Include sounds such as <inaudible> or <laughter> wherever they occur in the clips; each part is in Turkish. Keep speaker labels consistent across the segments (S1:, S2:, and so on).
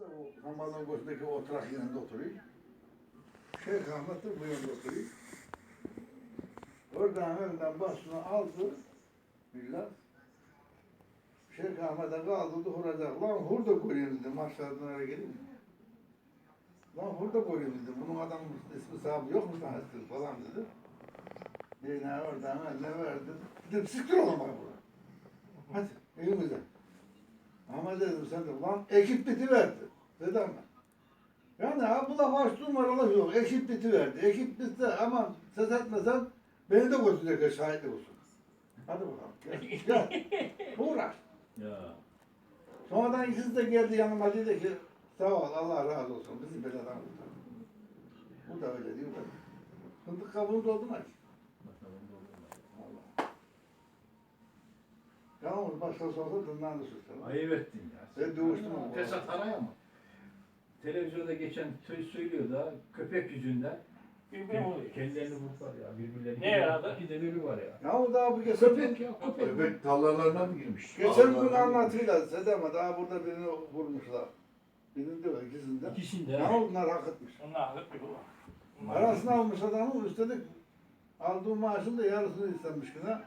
S1: da o Ramazan Koç'taki oturak yanında oturuyor. Şeyh Ahmet de bu yanında oturuyor. Oradan elinden başını aldı. Billah. Şeyh Ahmet'e kaldırdı huracak. Lan hurda koyayım dedim aşağıdan oraya geleyim. Lan hurda koyayım dedim. Bunun adamın ismi sahibi yok mu tanesi falan dedi. Yine oradan eline verdim. Dedim siktir oğlum bana burada. Hadi evimize. Ama dedim sen de lan ekip biti verdi. Dedi ama. Yani ha bu laf açtı numaralı yok. Ekip biti verdi. Ekip bitti ama ses etmesen beni de götürecek şahitlik olsun. Hadi bakalım. Gel. gel. <laughs> Uğraş.
S2: Ya.
S1: Sonradan ikisi de geldi yanıma dedi ki sağ ol Allah razı olsun bizi beladan kurtar. Bu da öyle diyor da. Fındık kabuğunu doldurma ki.
S2: Bakalım doğru mu?
S1: Allah. Yalnız başkası olsa tırnağını sürsen.
S2: Ayıp ettin ya.
S1: Ben dövüştüm ama.
S2: Fesat araya mı? Televizyonda geçen söz söylüyor da köpek yüzünden
S3: Birbirine oluyor.
S2: kendilerini vurdular ya birbirlerini.
S3: Ne yaradı?
S2: İki de var ya.
S1: Ya o daha bu geçen
S2: Köpek ya köpek.
S4: Köpek tarlalarına mı girmiş?
S1: Geçen gün
S4: Ağlarına mı
S1: anlatıyorlar Sedema daha burada birini vurmuşlar. Birinde yok ikisinde.
S2: İkisinde.
S1: Ya onlar hak etmiş.
S3: Onlar haklı bir baba.
S1: Parasını almış adamın üstelik aldığı maaşın da yarısını istenmiş yine.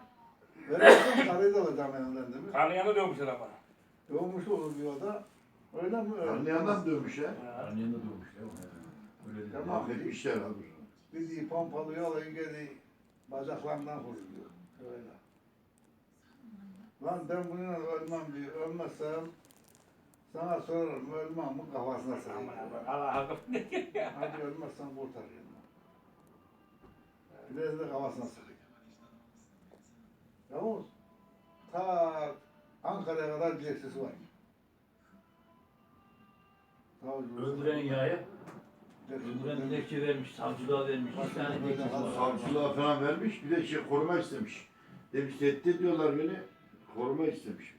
S1: Verirsen parayı da alacağım elinden demiş.
S3: Karnıyana dövmüşler ama.
S1: Doğmuş olur diyor da. Öyle mi?
S4: Anlayandan dövmüş.
S3: Ya.
S2: Anneni durmuş ya. Öyle dedi.
S1: Tamam.
S4: Affetmişler abi.
S1: Bizi pompalıyor alayı geri bacaklarından vuruyor. Öyle. Lan ben bununla ölmem diyor. Ölmezsem sana sorarım ölmem mi kafasına sarayım.
S3: Allah hakkı.
S1: Hadi ölmezsen kurtar yanına. <laughs> Biraz da kafasına sıkıyor. Bileksisi var. Ta
S2: Öldüren yaya. Öldüren dilekçe vermiş, savcılığa vermiş. Bir tane dilekçesi var.
S4: Savcılığa falan vermiş bir de şey koruma istemiş. Demiş tehdit ediyorlar beni. Koruma istemiş.